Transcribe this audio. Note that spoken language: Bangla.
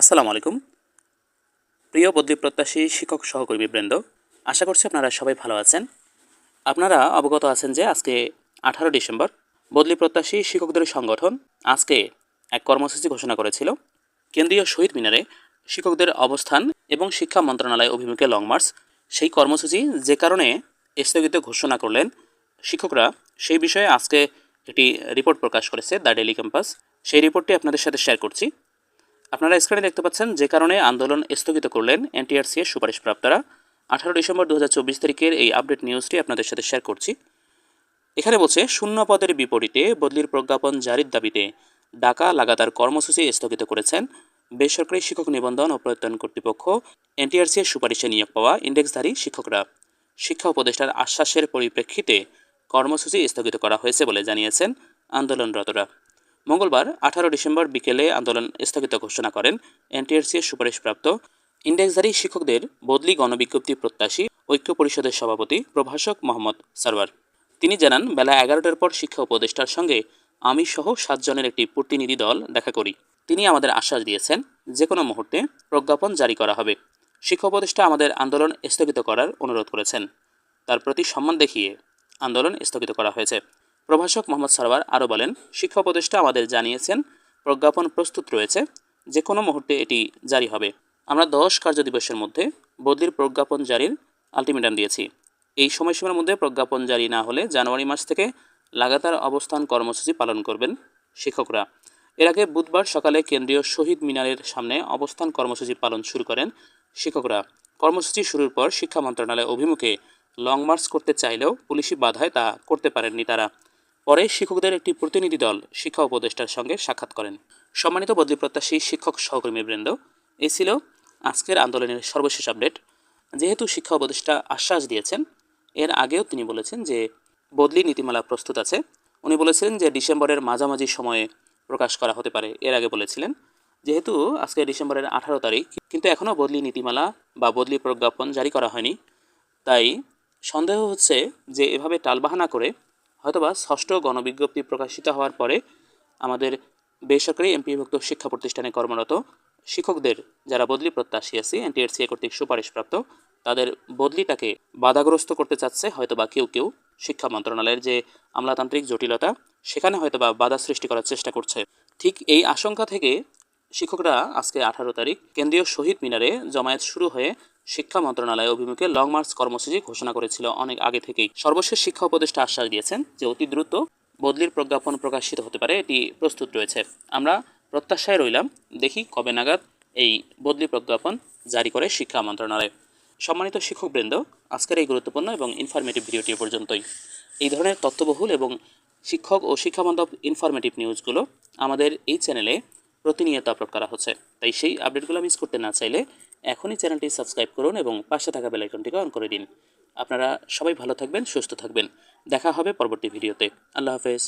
আসসালামু আলাইকুম। প্রিয় বদ্রী প্রত্যাশী শিক্ষক সহকর্মী বৃন্দ আশা করছি আপনারা সবাই ভালো আছেন। আপনারা অবগত আছেন যে আজকে আঠারো ডিসেম্বর বদলি প্রত্যাশী শিক্ষকদের সংগঠন আজকে এক কর্মসূচি ঘোষণা করেছিল। কেন্দ্রীয় শহীদ মিনারে শিক্ষকদের অবস্থান এবং শিক্ষা মন্ত্রণালয় অভিমুখে লং মার্চ, সেই কর্মসূচি যে কারণে স্থগিত ঘোষণা করলেন শিক্ষকরা, সেই বিষয়ে আজকে একটি রিপোর্ট প্রকাশ করেছে দ্য ডেলি ক্যাম্পাস। সেই রিপোর্টটি আপনাদের সাথে শেয়ার করছি। আপনারা স্ক্রিনে দেখতে পাচ্ছেন যে কারণে আন্দোলন স্থগিত করলেন এনটিআরসি এর সুপারিশপ্রাপ্তরা। আঠারো ডিসেম্বর দু হাজার চব্বিশ তারিখের এই আপডেট নিউজটি আপনাদের সাথে শেয়ার করছি। এখানে বলছে, শূন্য পদের বিপরীতে বদলির প্রজ্ঞাপন জারির দাবিতে ডাকা লাগাতার কর্মসূচি স্থগিত করেছেন বেসরকারি শিক্ষক নিবন্ধন ও প্রত্যয়ন কর্তৃপক্ষ, এনটিআরসি এর সুপারিশে নিয়োগ পাওয়া ইন্ডেক্সধারী শিক্ষকরা। শিক্ষা উপদেষ্টার আশ্বাসের পরিপ্রেক্ষিতে কর্মসূচি স্থগিত করা হয়েছে বলে জানিয়েছেন আন্দোলনরতরা। মঙ্গলবার, আঠারো ডিসেম্বর বিকেলে আন্দোলন স্থগিত ঘোষণা করেন এনটিআরসি এর সুপারিশপ্রাপ্ত ইন্ডেক্সধারী শিক্ষকদের বদলি গণবিজ্ঞপ্তি প্রত্যাশী ঐক্য পরিষদের সভাপতি প্রভাষক মোহাম্মদ সারওয়ার। তিনি জানান, বেলা এগারোটার পর শিক্ষা উপদেষ্টার সঙ্গে আমি সহ সাতজনের একটি প্রতিনিধি দল দেখা করি। তিনি আমাদের আশ্বাস দিয়েছেন যে কোনো মুহূর্তে প্রজ্ঞাপন জারি করা হবে। শিক্ষা উপদেষ্টা আমাদের আন্দোলন স্থগিত করার অনুরোধ করেছেন। তার প্রতি সম্মান দেখিয়ে আন্দোলন স্থগিত করা হয়েছে। প্রভাষক মোহাম্মদ সারওয়ার আরও বলেন, শিক্ষা উপদেষ্টা আমাদের জানিয়েছেন, প্রজ্ঞাপন প্রস্তুত রয়েছে যে কোনো মুহূর্তে এটি জারি হবে। আমরা দশ কার্য দিবসের মধ্যে বদলির প্রজ্ঞাপন জারির আলটিমেটাম দিয়েছি। এই সময়সীমার মধ্যে প্রজ্ঞাপন জারি না হলে জানুয়ারি মাস থেকে লাগাতার অবস্থান কর্মসূচি পালন করবেন শিক্ষকরা। এর আগে বুধবার সকালে কেন্দ্রীয় শহীদ মিনারের সামনে অবস্থান কর্মসূচি পালন শুরু করেন শিক্ষকরা। কর্মসূচি শুরুর পর শিক্ষা মন্ত্রণালয় অভিমুখে লং মার্চ করতে চাইলেও পুলিশি বাধায় তা করতে পারেননি তারা। পরে শিক্ষকদের একটি প্রতিনিধি দল শিক্ষা উপদেষ্টার সঙ্গে সাক্ষাৎ করেন। সম্মানিত বদলি প্রত্যাশী শিক্ষক সহকর্মীবৃন্দ এ ছিল আজকের আন্দোলনের সর্বশেষ আপডেট। যেহেতু শিক্ষা উপদেষ্টা আশ্বাস দিয়েছেন, এর আগেও তিনি বলেছেন যে বদলি নীতিমালা প্রস্তুত আছে। উনি বলেছিলেন যে ডিসেম্বরের মাঝামাঝি সময়ে প্রকাশ করা হতে পারে, এর আগে বলেছিলেন। যেহেতু আজকে ডিসেম্বরের আঠারো তারিখ, কিন্তু এখনও বদলি নীতিমালা বা বদলি প্রজ্ঞাপন জারি করা হয়নি। তাই সন্দেহ হচ্ছে যে এভাবে টালবাহানা করে হয়তোবা ষষ্ঠ গণবিজ্ঞপ্তি প্রকাশিত হওয়ার পরে আমাদের বেসরকারি এমপিভুক্ত শিক্ষা প্রতিষ্ঠানে কর্মরত শিক্ষকদের যারা বদলি প্রত্যাশী আছে এনটিআরসিএ কর্তৃক সুপারিশপ্রাপ্ত, তাদের বদলিটাকে বাধাগ্রস্ত করতে চাচ্ছে হয়তোবা কেউ কেউ শিক্ষা মন্ত্রণালয়ের যে আমলাতান্ত্রিক জটিলতা, সেখানে হয়তোবা বাধা সৃষ্টি করার চেষ্টা করছে। ঠিক এই আশঙ্কা থেকে শিক্ষকরা আজকে আঠারো তারিখ কেন্দ্রীয় শহীদ মিনারে জমায়েত শুরু হয়ে শিক্ষা মন্ত্রণালয় অভিমুখে লং মার্চ কর্মসূচি ঘোষণা করেছিল। অনেক আগে থেকেই সর্বশেষ শিক্ষা উপদেষ্টা আশ্বাস দিয়েছেন যে, অতি দ্রুত বদলির প্রজ্ঞাপন প্রকাশিত হতে পারে। এটি প্রস্তুত রয়েছে। আমরা প্রত্যাশায় রইলাম, দেখি কবে নাগাদ এই বদলি প্রজ্ঞাপন জারি করে শিক্ষা মন্ত্রণালয়। সম্মানিত শিক্ষকবৃন্দ, আজকের এই গুরুত্বপূর্ণ এবং ইনফরমেটিভ ভিডিওটি পর্যন্তই। এই ধরনের তথ্যবহুল এবং শিক্ষক ও শিক্ষাবান্ধব ইনফরমেটিভ নিউজগুলো আমাদের এই চ্যানেলে প্রতিনিয়ত আপলোড করা হচ্ছে। তাই সেই আপডেটগুলো মিস করতে না চাইলে এখনই চ্যানেলটি সাবস্ক্রাইব করুন এবং পাশে থাকা বেলাইকনটিকে অন করে দিন। আপনারা সবাই ভালো থাকবেন, সুস্থ থাকবেন। দেখা হবে পরবর্তী ভিডিওতে। আল্লাহ হাফেজ।